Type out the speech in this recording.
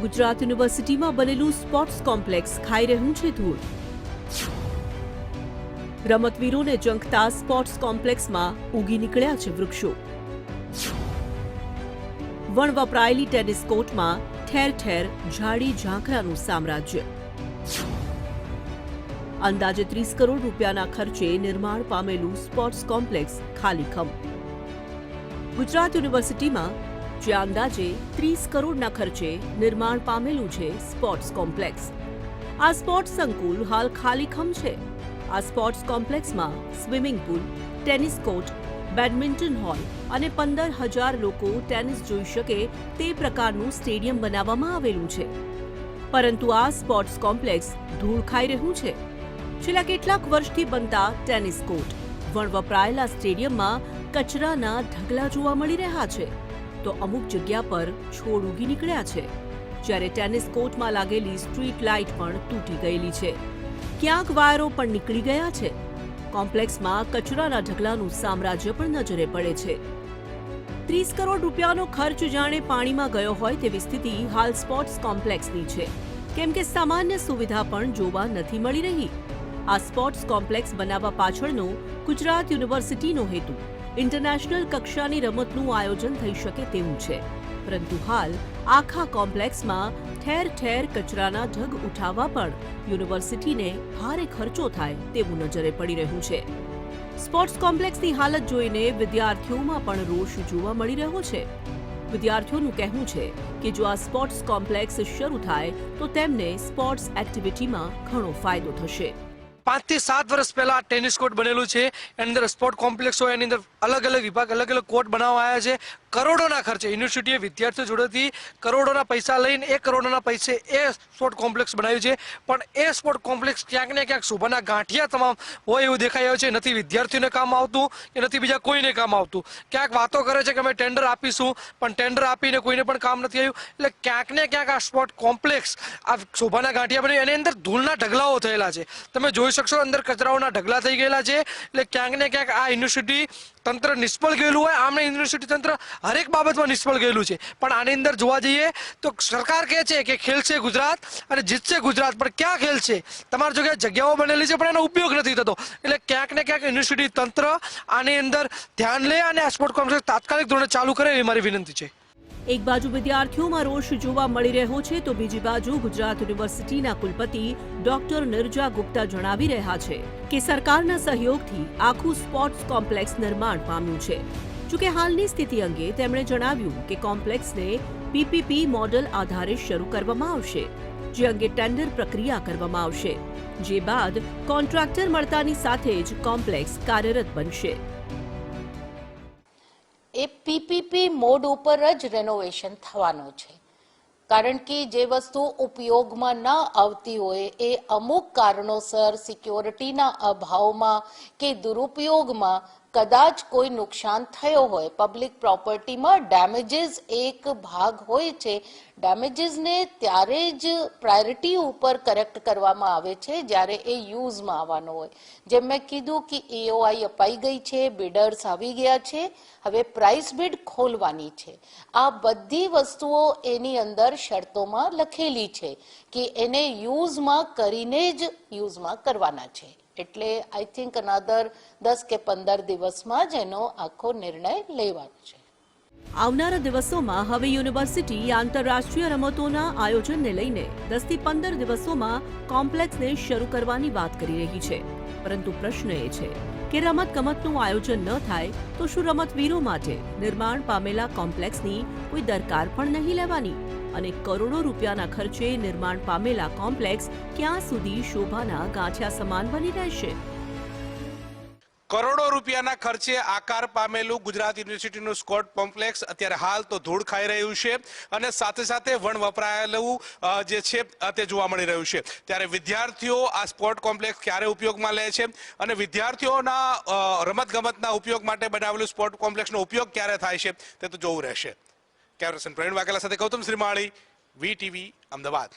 ગુજરાત યુનિવર્સિટીમાં બનેલું sports complex ખાઈ રહ્યું છે ધૂળ. રમતવીરોને જંકતા સ્પોર્ટ્સ કોમ્પ્લેક્સમાં ઉગી નીકળ્યા છે વૃક્ષો. વણ વપરાયેલી ટેનિસ કોર્ટમાં ઠેર ઠેર ઝાડી ઝાંખરાનું સામ્રાજ્ય. અંદાજે ત્રીસ કરોડ રૂપિયાના ખર્ચે નિર્માણ પામેલું સ્પોર્ટ્સ કોમ્પ્લેક્સ ખાલીખમ. ગુજરાત યુનિવર્સિટીમાં જે અંદાજે ત્રીસ કરોડના ખર્ચે નિર્માણ પામેલું છે સ્પોર્ટ્સ કોમ્પ્લેક્સ. આ સ્પોર્ટ્સ સંકુલ હાલ ખાલીખમ છે. આ sports કોમ્પ્લેક્સમાં swimming pool, tennis court, badminton hall અને પંદર હજાર લોકો ટેનિસ જોઈ શકે તે પ્રકારનું સ્ટેડિયમ બનાવવામાં આવેલું છે. પરંતુ આ સ્પોર્ટ્સ કોમ્પ્લેક્સ ધૂળ ખાઈ રહ્યું છે. છેલ્લા કેટલાક વર્ષથી બનતા ટેનિસ કોર્ટ વણવપરાયેલા સ્ટેડિયમમાં કચરાના ઢગલા જોવા મળી રહ્યા છે. તો અમુક જગ્યા પર છોડ ઉગી નીકળ્યા છે, જ્યારે ટેનિસ કોર્ટમાં લાગેલી સ્ટ્રીટ લાઇટ પણ તૂટી ગયેલી છે. ક્યાંક વાયરો પણ નીકળી ગયા છે. કોમ્પ્લેક્સમાં કચરાના ઢગલાનું સામ્રાજ્ય પણ નજરે પડે છે. ત્રીસ કરોડ રૂપિયાનો ખર્ચ જાણે પાણીમાં ગયો હોય તેવી સ્થિતિ હાલ સ્પોર્ટ્સ કોમ્પ્લેક્સની છે. કેમ કે સામાન્ય સુવિધા પણ જોવા નથી મળી રહી. આ સ્પોર્ટ્સ કોમ્પ્લેક્સ બનાવવા પાછળનો ગુજરાત યુનિવર્સિટીનો હેતુ. ઇન્ટરનેશનલ કક્ષાની રમતનું આયોજન થઈ શકે તેવું છે. પરંતુ હાલ આખા કોમ્પ્લેક્સમાં ઠેર ઠેર કચરાના ઢગ ઉઠાવવા પણ યુનિવર્સિટીને ભારે ખર્ચો થાય તેવું નજરે પડી રહ્યું છે. સ્પોર્ટ્સ કોમ્પ્લેક્સની હાલત જોઈને વિદ્યાર્થીઓમાં પણ રોષ જોવા મળી રહ્યો છે. વિદ્યાર્થીઓનું કહેવું છે કે જો આ સ્પોર્ટ્સ કોમ્પ્લેક્સ શરૂ થાય તો તેમને સ્પોર્ટ્સ એક્ટિવિટીમાં ઘણો ફાયદો થશે. પાંચથી સાત વર્ષ પહેલા ટેનિસ કોર્ટ બનેલું છે. એની અંદર સ્પોર્ટ કોમ્પ્લેક્સ હોય, એની અંદર અલગ અલગ વિભાગ, અલગ અલગ કોર્ટ બનાવવામાં આવ્યા છે. કરોડોના ખર્ચે યુનિવર્સિટીએ વિદ્યાર્થીઓ જોડેથી કરોડોના પૈસા લઈને એ કરોડોના પૈસે એ સ્પોર્ટ કોમ્પ્લેક્સ બનાવ્યું છે. પણ એ સ્પોર્ટ કોમ્પ્લેક્સ ક્યાંક ને ક્યાંક શોભાના ગાંઠિયા તમામ હોય એવું દેખાઈ રહ્યું છે. નથી વિદ્યાર્થીઓને કામ આવતું કે નથી બીજા કોઈને કામ આવતું. ક્યાંક વાતો કરે છે કે અમે ટેન્ડર આપીશું, પણ ટેન્ડર આપીને કોઈને પણ કામ નથી આવ્યું. એટલે ક્યાંક ને ક્યાંક આ સ્પોર્ટ કોમ્પ્લેક્સ આ શોભાના ગાંઠિયા બની, એની અંદર ધૂળના ઢગલાઓ થયેલા છે. તમે જોઈ શકશો? અંદર કચરાઓના ઢગલા થઈ ગયેલા છે. એટલે ક્યાંક ને ક્યાંક આ યુનિવર્સિટી તંત્ર નિષ્ફળ ગયેલું હોય. આમને યુનિવર્સિટી તંત્ર હરેક બાબતમાં નિષ્ફળ ગયેલું છે. પણ આની અંદર જોવા જઈએ તો સરકાર કહે છે કે ખેલશે ગુજરાત અને જીતશે ગુજરાત. પણ ક્યાં ખેલશે? તમારી જગ્યાએ જગ્યાઓ બનેલી છે, પણ એનો ઉપયોગ નથી થતો. એટલે ક્યાંક ને ક્યાંક યુનિવર્સિટી તંત્ર આની અંદર ધ્યાન લે અને આ સ્પોર્ટ કોમ્પ્લેક્સ તાત્કાલિક ધોરણે ચાલુ કરે એવી મારી વિનંતી છે. એક બાજુ વિદ્યાર્થીઓમાં રોષ જોવા મળી રહ્યો છે, તો બીજી બાજુ ગુજરાત યુનિવર્સિટીના કુલપતિ ડોક્ટર નિર્જા ગુપ્તા જણાવી રહ્યા છે કે સરકારના સહયોગથી આખું સ્પોર્ટ્સ કોમ્પ્લેક્સ નિર્માણ પામ્યું છે. જોકે હાલની સ્થિતિ અંગે તેમણે જણાવ્યું કે કોમ્પ્લેક્સને પીપીપી મોડલ આધારે શરૂ કરવામાં આવશે, જે અંગે ટેન્ડર પ્રક્રિયા કરવામાં આવશે, જે બાદ કોન્ટ્રાક્ટર મળતાની સાથે જ કોમ્પ્લેક્સ કાર્યરત બનશે. એ પીપીપી મોડ ઉપર જ રેનોવેશન થવાનું છે. કારણ કે જે વસ્તુ ઉપયોગમાં ન આવતી હોય એ અમુક કારણોસર સિક્યોરિટીના અભાવમાં કે દુરુપયોગમાં કદાચ કોઈ નુકસાન થયો હોય. પબ્લિક પ્રોપર્ટીમાં ડેમેજીસ એક ભાગ હોય છે. ડેમેજીસને ત્યારે જ પ્રાયોરિટી ઉપર કરેક્ટ કરવામાં આવે છે જ્યારે એ યુઝમાં આવવાનો હોય. જેમ મેં કીધું કે એઓઆઈ અપાઈ ગઈ છે બિડર્સ આવી ગયા છે. હવે પ્રાઇસ બિડ ખોલવાની છે. આ બધી વસ્તુઓ એની અંદર શરતોમાં લખેલી છે કે એને યુઝમાં કરીને જ યુઝમાં કરવાના છે. એટલે આઈ થિંક અનાદર દસ કે પંદર દિવસમાં જ એનો આખો નિર્ણય લેવાનો છે. આવનારા દિવસોમાં હવે યુનિવર્સિટી આંતરરાષ્ટ્રીય રમતોના આયોજનને લઈને દસથી પંદર દિવસોમાં કોમ્પ્લેક્સને શરૂ કરવાની વાત કરી રહી છે. પરંતુ પ્રશ્ન એ છે કે રમત ગમતનું આયોજન ન થાય તો શું રમતવીરો માટે નિર્માણ પામેલા કોમ્પ્લેક્સની કોઈ દરકાર પણ નહીં લેવાની? અને કરોડો રૂપિયાના ખર્ચે નિર્માણ પામેલા કોમ્પ્લેક્સ ક્યાં સુધી શોભાના ગાંઠિયા સમાન બની રહેશે? કરોડો રૂપિયાના ખર્ચે આકાર પામેલું ગુજરાત યુનિવર્સિટીનું સ્કોટ કોમ્પ્લેક્સ અત્યારે હાલ તો ધૂળ ખાઈ રહ્યું છે અને સાથે સાથે વણ વપરાયેલું જે છે તે જોવા મળી રહ્યું છે. ત્યારે વિદ્યાર્થીઓ આ સ્પોર્ટ કોમ્પ્લેક્સ ક્યારે ઉપયોગમાં લે છે અને વિદ્યાર્થીઓના રમતગમતના ઉપયોગ માટે બનાવેલું સ્પોર્ટ કોમ્પ્લેક્સનો ઉપયોગ ક્યારે થાય છે તે તો જોવું રહેશે. કેમેરાસન પ્રવીણ વાઘેલા સાથે ગૌતમ શ્રીમાળી વી ટીવી અમદાવાદ.